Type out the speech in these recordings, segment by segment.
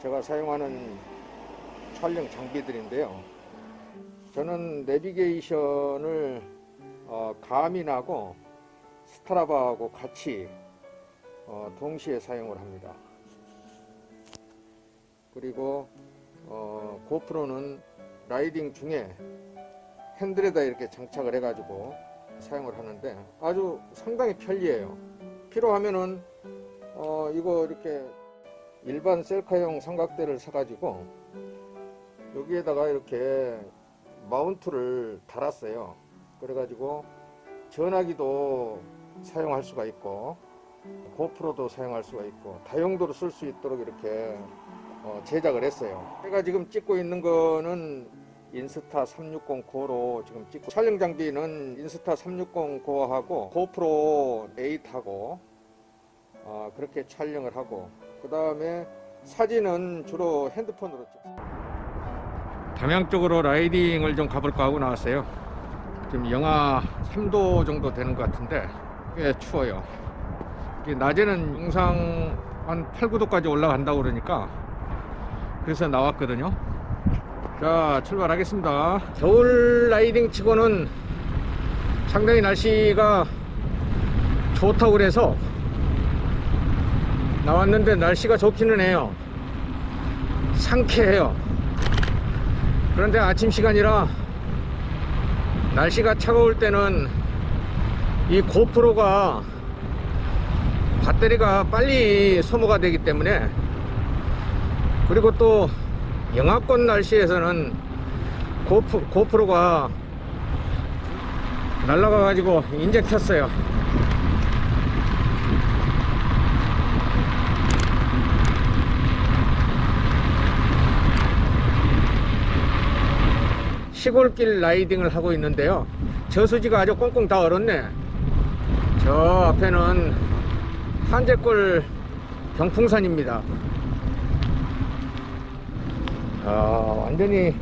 제가 사용하는 촬영 장비들인데요. 저는 내비게이션을 어, 가민하고 스트라바하고 같이 어, 동시에 사용을 합니다. 그리고 어, 고프로는 라이딩 중에 핸들에다 이렇게 장착을 해가지고 사용을 하는데 아주 상당히 편리해요. 필요하면은 어, 이거 이렇게 일반 셀카용 삼각대를 사가지고 여기에다가 이렇게 마운트를 달았어요. 그래가지고 전화기도 사용할 수가 있고 고프로도 사용할 수가 있고 다용도로 쓸 수 있도록 이렇게 어, 제작을 했어요. 제가 지금 찍고 있는 거는 인스타 360 고로 지금 찍고 촬영 장비는 인스타 360 고하고 고프로 8하고 어, 그렇게 촬영을 하고 그 다음에 사진은 주로 핸드폰으로 찍습니다. 담양 쪽으로 라이딩을 좀 가볼까 하고 나왔어요. 지금 영하 3도 정도 되는 것 같은데 꽤 추워요. 이게 낮에는 영상 한 8, 9도까지 올라간다고 그러니까 그래서 나왔거든요. 자, 출발하겠습니다. 겨울 라이딩 치고는 상당히 날씨가 좋다고 그래서 나왔는데 날씨가 좋기는 해요. 상쾌해요. 그런데 아침 시간이라 날씨가 차가울 때는 이 고프로가 배터리가 빨리 소모가 되기 때문에 그리고 또 영하권 날씨에서는 고프, 고프로가 날라가 가지고 인제 켰어요 시골길 라이딩을 하고 있는데요. 저수지가 아주 꽁꽁 다 얼었네. 저 앞에는 한제골 경풍산입니다. 아, 완전히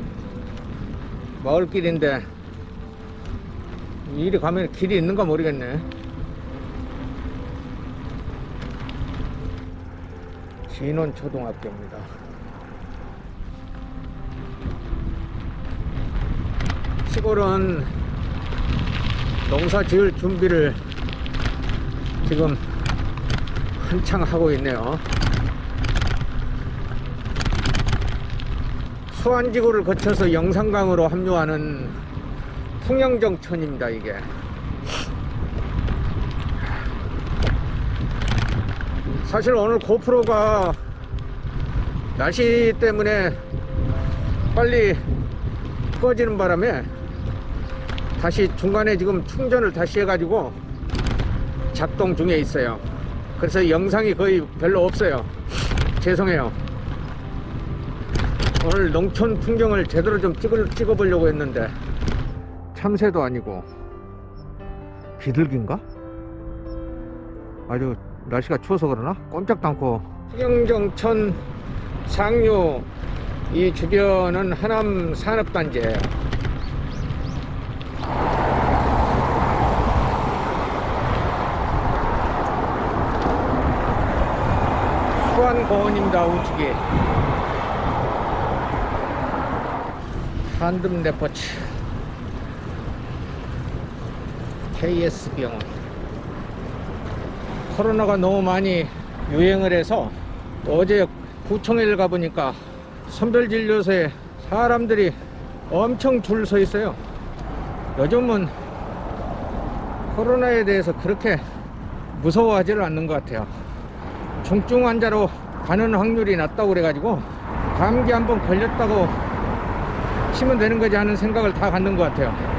마을길인데 이리 가면 길이 있는가 모르겠네. 진원초등학교입니다 시골은 농사 지을 준비를 지금 한창 하고 있네요. 수안지구를 거쳐서 영산강으로 합류하는 풍영정천입니다 이게. 사실 오늘 고프로가 날씨 때문에 빨리 꺼지는 바람에 다시 중간에 지금 충전을 다시 해가지고 작동 중에 있어요. 그래서 영상이 거의 별로 없어요. 죄송해요. 오늘 농촌 풍경을 제대로 좀 찍을, 찍어보려고 했는데 참새도 아니고 비둘기인가? 아주 날씨가 추워서 그러나? 꼼짝도 않고 풍영정천 상류 이 주변은 하남 산업단지예요 수안공원입니다 우측에. 한금 레포츠. KS 병원. 코로나가 너무 많이 유행을 해서 어제 구청에를 가보니까 선별진료소에 사람들이 엄청 줄 서 있어요. 요즘은 코로나에 대해서 그렇게 무서워하지를 않는 것 같아요 중증 환자로 가는 확률이 낮다고 그래가지고 감기 한번 걸렸다고 치면 되는 거지 하는 생각을 다 갖는 것 같아요